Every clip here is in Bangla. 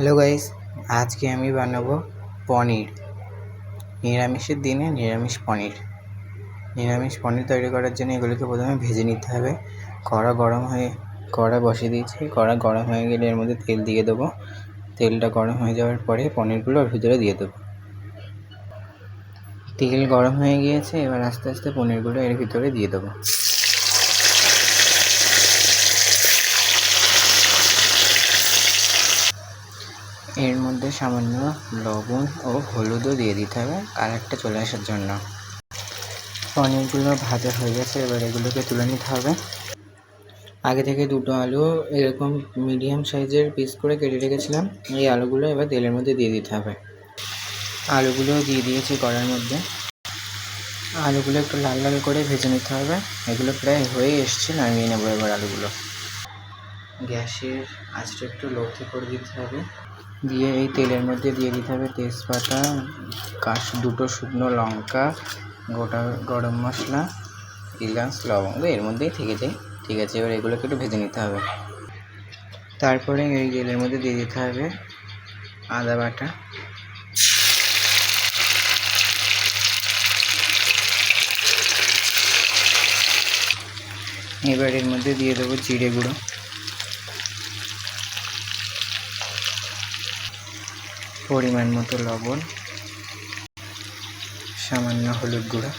হ্যালো গাইস আজকে আমি বানাবো পনির। নিরামিষের দিনে নিরামিষ পনির। নিরামিষ পনির তৈরি করার জন্য এগুলোকে প্রথমে ভেজে নিতে হবে। কড়া গরম হয়ে, কড়া বসিয়ে দিয়েছি। কড়া গরম হয়ে গেলে এর মধ্যে তেল দিয়ে দেবো। তেলটা গরম হয়ে যাওয়ার পরে পনিরগুলো ওর ভিতরে দিয়ে দেবো। তেল গরম হয়ে গিয়েছে, এবার আস্তে আস্তে পনিরগুলো এর ভিতরে দিয়ে দেবো। এর মধ্যে সামান্য লবণ ও হলুদও দিয়ে দিতে হবে কালারটা চলে আসার জন্য। পনিরগুলো ভাজা হয়ে গেছে, এবার এগুলোকে তুলে নিতে হবে। আগে থেকে দুটো আলু এরকম মিডিয়াম সাইজের পিস করে কেটে রেখেছিলাম, এই আলুগুলো এবার তেলের মধ্যে দিয়ে দিতে হবে। আলুগুলো দিয়ে দিয়েছি কড়ার মধ্যে। আলুগুলো একটু লাল লাল করে ভেজে নিতে হবে। এগুলো প্রায় হয়ে এসছে, নামিয়ে নেব এবার আলুগুলো। গ্যাসের আঁচটা একটু লোতে করে দিতে হবে। দিয়ে এই তেলের মধ্যে দিয়ে দিতে হবে তেজপাতা, কাশ, দুটো শুকনো লঙ্কা, গোটা গরম মশলা, এলাচ, লবঙ্গ, এর মধ্যেই থেকে যায়। ঠিক আছে, এবার এগুলোকে একটু ভেজে নিতে হবে। তারপরে এই তেলের মধ্যে দিয়ে দিতে হবে আদা বাটা। এবার এর মধ্যে দিয়ে দেবো জিরে গুঁড়ো। পরিমাণ মতো লবণ, সামান্য হলুদ গুঁড়ো।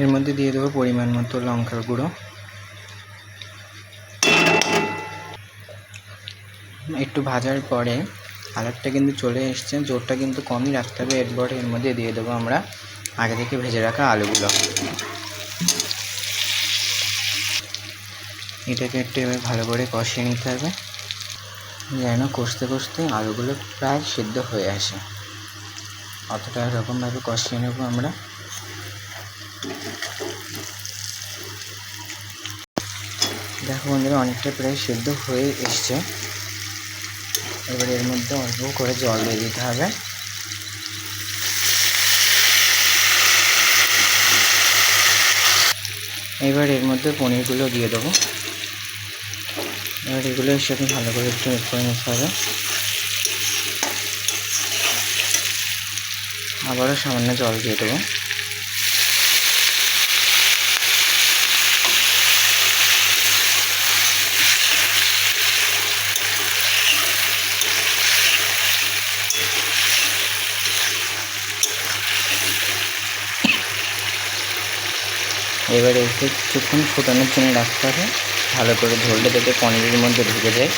এর মধ্যে দিয়ে দেবো পরিমাণ মতো লঙ্কার গুঁড়ো। একটু ভাজার পরে কালারটা কিন্তু চলে এসছে, জোরটা কিন্তু কমই রাখতে হবে। এরপর এর মধ্যে দিয়ে দেবো আমরা আগে থেকে ভেজে রাখা আলুগুলো। এটাকে একটু এবার ভালো করে কষিয়ে নিতে হবে। যেন কষতে কষতে আলুগুলো প্রায় সিদ্ধ হয়ে আসে। অতটা এরকমভাবে কষিয়ে নেব আমরা। দেখো বন্ধুরা, অনেকটা প্রায় সিদ্ধ হয়ে এসছে। এবার এর মধ্যে অল্প করে জল দিয়ে দিতে হবে। এবার এর মধ্যে পনিরগুলো দিয়ে দেবো। এবার এগুলো সাথে ভালো করে একটু করে নিতে হবে। আবারও সামান্য জল দিয়ে দেবো। এবারে এসে কিছুক্ষণ ফোটানোর জন্য রাখতে হবে। ভালো করে ধরলে যাতে পনিরের মধ্যে ঢুকে যায়।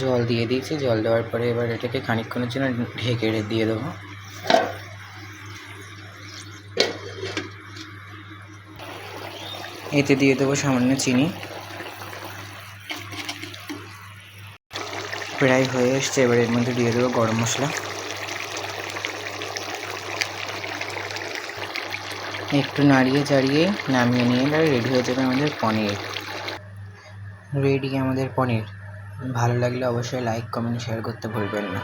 জল দিয়ে দিয়েছি। জল দেওয়ার পরে এবার এটাকে খানিকক্ষণের জন্য ঢেকে দিয়ে দেবো। এতে দিয়ে দেবো সামান্য চিনি। প্রায় হয়ে এসছে। এবার এর মধ্যে দিয়ে দেবো গরম মশলা। একটু নাড়িয়ে চাড়িয়ে নামিয়ে নিয়ে এবার রেডি হয়ে যাবে আমাদের পনির। রেডি আমাদের পনির। ভালো লাগলে অবশ্যই লাইক কমেন্ট শেয়ার করতে ভুলবেন না।